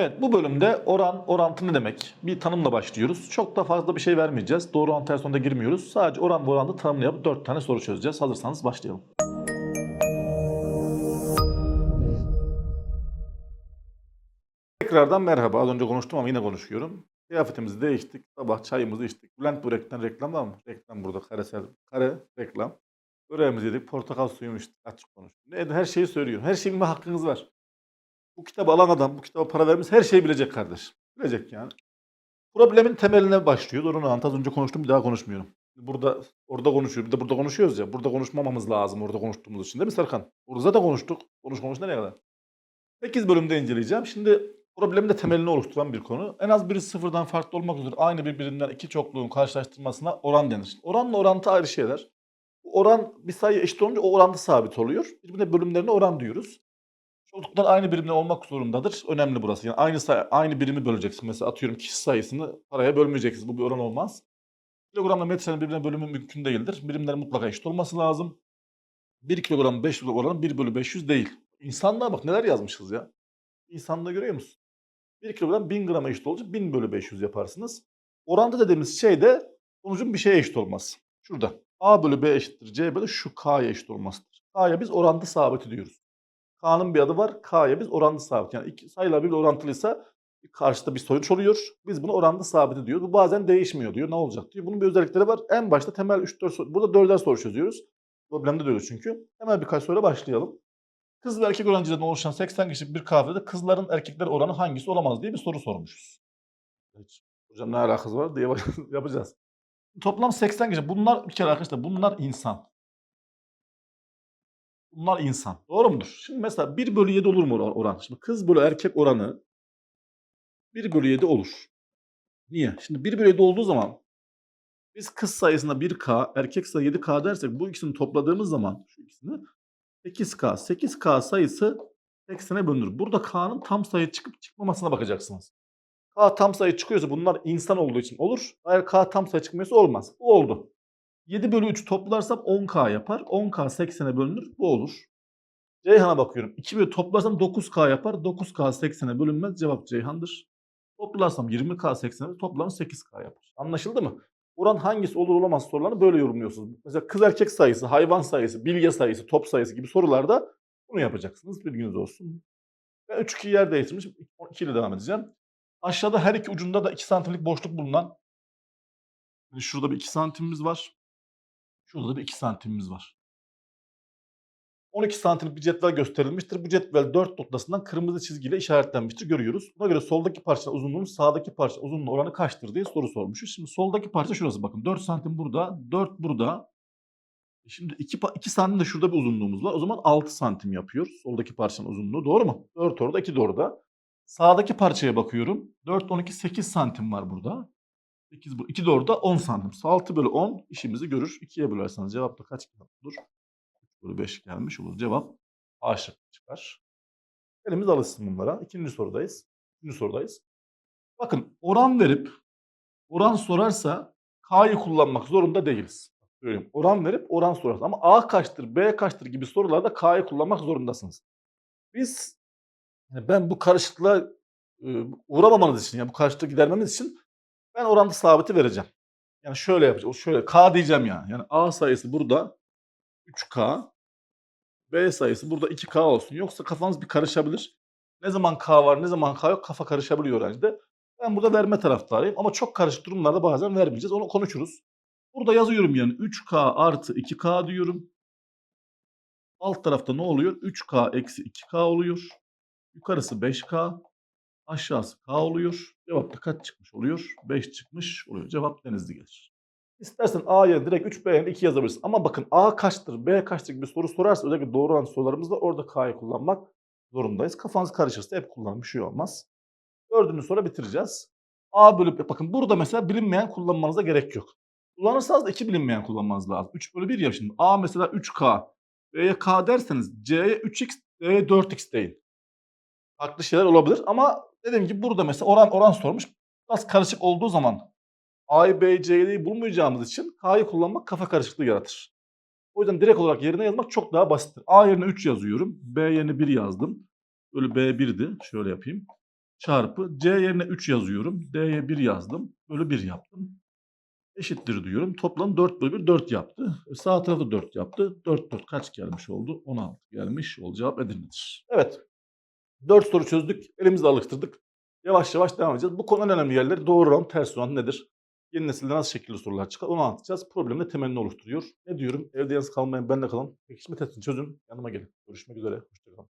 Evet bu bölümde oran, orantı ne demek? Bir tanımla başlıyoruz. Çok da fazla bir şey vermeyeceğiz. Doğru orantı ters orantı girmiyoruz. Sadece oran ve orantı tanımlayıp 4 tane soru çözeceğiz. Hazırsanız başlayalım. Tekrardan merhaba. Az önce konuştum ama yine konuşuyorum. Kıyafetimizi değiştik. Sabah çayımızı içtik. Bülent Börek'ten reklam var mı? Reklam burada. Karesel, kare reklam. Böreğimizi yedik. Portakal suyumu içtik. Açık konuş. Ne, her şeyi söylüyorum. Her şeyin hakkınız var. Bu kitabı alan adam, bu kitaba para vermiş her şeyi bilecek kardeş. Bilecek yani. Problemin temeline başlıyor. Onu az önce konuştum bir daha konuşmuyorum. Burada orada konuşuyor. Bir de burada konuşuyoruz ya. Burada konuşmamamız lazım orada konuştuğumuz için değil mi Serkan? Burada da konuştuk. Konuşmamış nereye kadar? 8 bölümde inceleyeceğim. Şimdi problemin de temelini oluşturan bir konu. En az biri sıfırdan farklı olmak üzere aynı birbirinden iki çokluğun karşılaştırmasına oran denir. Oranla orantı ayrı şeyler. Oran bir sayı eşit olunca o orantı sabit oluyor. Birbirine bölümlerine oran diyoruz. Çokluklar aynı birimde olmak zorundadır. Önemli burası. Yani aynı sayı, aynı birimi böleceksin. Mesela atıyorum kişi sayısını paraya bölmeyeceksiniz. Bu bir oran olmaz. Kilogramla metrenin birbirine bölümü mümkün değildir. Birimlerin mutlaka eşit olması lazım. 1 kilogram 5 kilo oranı 1 bölü 500 değil. İnsanlığa bak neler yazmışız ya. İnsanlığı görüyor musun? 1 kilogram 1000 grama eşit olunca 1000 bölü 500 yaparsınız. Oranda dediğimiz şey de sonucun bir şeye eşit olması. Şurada. A bölü B eşittir C bölü şu K'ya eşit olmasıdır. K'ya biz orantı sabiti diyoruz. K'nın bir adı var. K'ya biz orantı sabit. Yani iki sayılar birbiriyle orantılıysa karşıda bir sonuç oluyor. Biz bunu orantı sabiti diyoruz. Bu bazen değişmiyor diyor. Ne olacak diyor. Bunun bir özellikleri var. En başta temel 3-4 soru. Burada 4'er soru çözüyoruz. Problemde diyoruz çünkü. Hemen birkaç soruyla başlayalım. Kız ve erkek öğrencilerden oluşan 80 kişilik bir kafede kızların erkekler oranı hangisi olamaz diye bir soru sormuşuz. Hiç, hocam ne alakası var diye yapacağız. Toplam 80 kişi. Bunlar bir kere arkadaşlar bunlar insan. Bunlar insan. Doğru mudur? Şimdi mesela 1 bölü 7 olur mu or- oran? Şimdi kız bölü erkek oranı 1 bölü 7 olur. Niye? Şimdi 1 bölü 7 olduğu zaman biz kız sayısına 1K, erkek sayı 7K dersek bu ikisini topladığımız zaman şu ikisini 8K. 8K sayısı 80'e bölünür. Burada K'nın tam sayı çıkıp çıkmamasına bakacaksınız. K tam sayı çıkıyorsa bunlar insan olduğu için olur. Eğer K tam sayı çıkmıyorsa olmaz. Bu oldu. 7 bölü 3 toplarsam 10K yapar. 10K 80'e bölünür. Bu olur. Ceyhan'a bakıyorum. 2 bölü toplarsam 9K yapar. 9K 80'e bölünmez. Cevap Ceyhan'dır. Toplarsam 20K 80'e toplam 8K yapar. Anlaşıldı mı? Oran hangisi olur olamaz sorularını böyle yorumluyorsunuz. Mesela kız erkek sayısı, hayvan sayısı, bilge sayısı, top sayısı gibi sorularda bunu yapacaksınız. Bilginiz olsun. Ben 3 2 yer değiştirmiş. 2 ile devam edeceğim. Aşağıda her iki ucunda da 2 santimlik boşluk bulunan şurada bir 2 santimimiz var. Şurada da bir 2 santimimiz var. 12 santimlik bir cetvel gösterilmiştir. Bu cetvel 4 noktasından kırmızı çizgiyle işaretlenmiştir. Görüyoruz. Buna göre soldaki parça uzunluğunun sağdaki parça uzunluğu oranı kaçtır diye soru sormuşuz. Şimdi soldaki parça şurası bakın. 4 santim burada, 4 burada. Şimdi 2, 2 santim de şurada bir uzunluğumuz var. O zaman 6 santim yapıyor. Soldaki parçanın uzunluğu. Doğru mu? 4 orada, 2 de orada. Sağdaki parçaya bakıyorum. 4, 12, 8 santim var burada. 8 bu. 2 de orada 10 santim. 6 bölü 10 işimizi görür. 2'ye bölerseniz cevap da kaç olur? 3 bölü 5 gelmiş olur. Cevap A çıkar. Elimiz alışsın bunlara. İkinci sorudayız. Üçüncü sorudayız. Bakın oran verip oran sorarsa K'yı kullanmak zorunda değiliz. Söyleyeyim. Oran verip oran sorarsa. Ama A kaçtır, B kaçtır gibi sorularda K'yı kullanmak zorundasınız. Biz yani ben bu karışıklığa e, uğramamanız için, yani bu karışıklığı gidermemiz için ben orantı sabiti vereceğim. Yani şöyle yapacağım. Şöyle K diyeceğim yani. Yani A sayısı burada 3K. B sayısı burada 2K olsun. Yoksa kafanız bir karışabilir. Ne zaman K var ne zaman K yok kafa karışabiliyor öğrencide. Ben burada verme taraftarıyım. Ama çok karışık durumlarda bazen vermeyeceğiz. Onu konuşuruz. Burada yazıyorum yani 3K artı 2K diyorum. Alt tarafta ne oluyor? 3K eksi 2K oluyor. Yukarısı 5K. Aşağısı K oluyor. Cevap da kaç çıkmış oluyor? 5 çıkmış oluyor. Cevap denizli gelir. İstersen A yerine direkt 3 B yerine 2 yazabilirsin. Ama bakın A kaçtır, B kaçtır gibi soru sorarsa özellikle doğru oran sorularımızda orada K'yı kullanmak zorundayız. Kafanız karışırsa hep kullanın bir şey olmaz. Dördüncü soru bitireceğiz. A bölü bakın burada mesela bilinmeyen kullanmanıza gerek yok. Kullanırsanız da 2 bilinmeyen kullanmanız lazım. 3 bölü 1 ya şimdi. A mesela 3K. B'ye K derseniz C'ye 3X, D'ye 4X deyin. Farklı şeyler olabilir ama dediğim gibi burada mesela oran oran sormuş. Biraz karışık olduğu zaman A'yı B, C'yi bulmayacağımız için K'yı kullanmak kafa karışıklığı yaratır. O yüzden direkt olarak yerine yazmak çok daha basittir. A yerine 3 yazıyorum. B yerine 1 yazdım. Bölü B 1'di. Şöyle yapayım. çarpı C yerine 3 yazıyorum. D'ye 1 yazdım. Bölü 1 yaptım. Eşittir diyorum. Toplam 4 bölü 1 4 yaptı. E, Sağ tarafı 4 yaptı. 4 4 kaç gelmiş oldu? 16 gelmiş. Ol cevap Edirne'dir. Evet. 4 soru çözdük. Elimizde alıştırdık. Yavaş yavaş devam edeceğiz. Bu konunun en önemli yerleri doğru oran, ters oran nedir? Yeni nesilde nasıl şekilli sorular çıkar onu anlatacağız. Problemin de temelini oluşturuyor. Ne diyorum? Evde yalnız kalmayın, benle kalın. Pekişme testini çözün. Yanıma gelin. Görüşmek üzere. Hoşçakalın.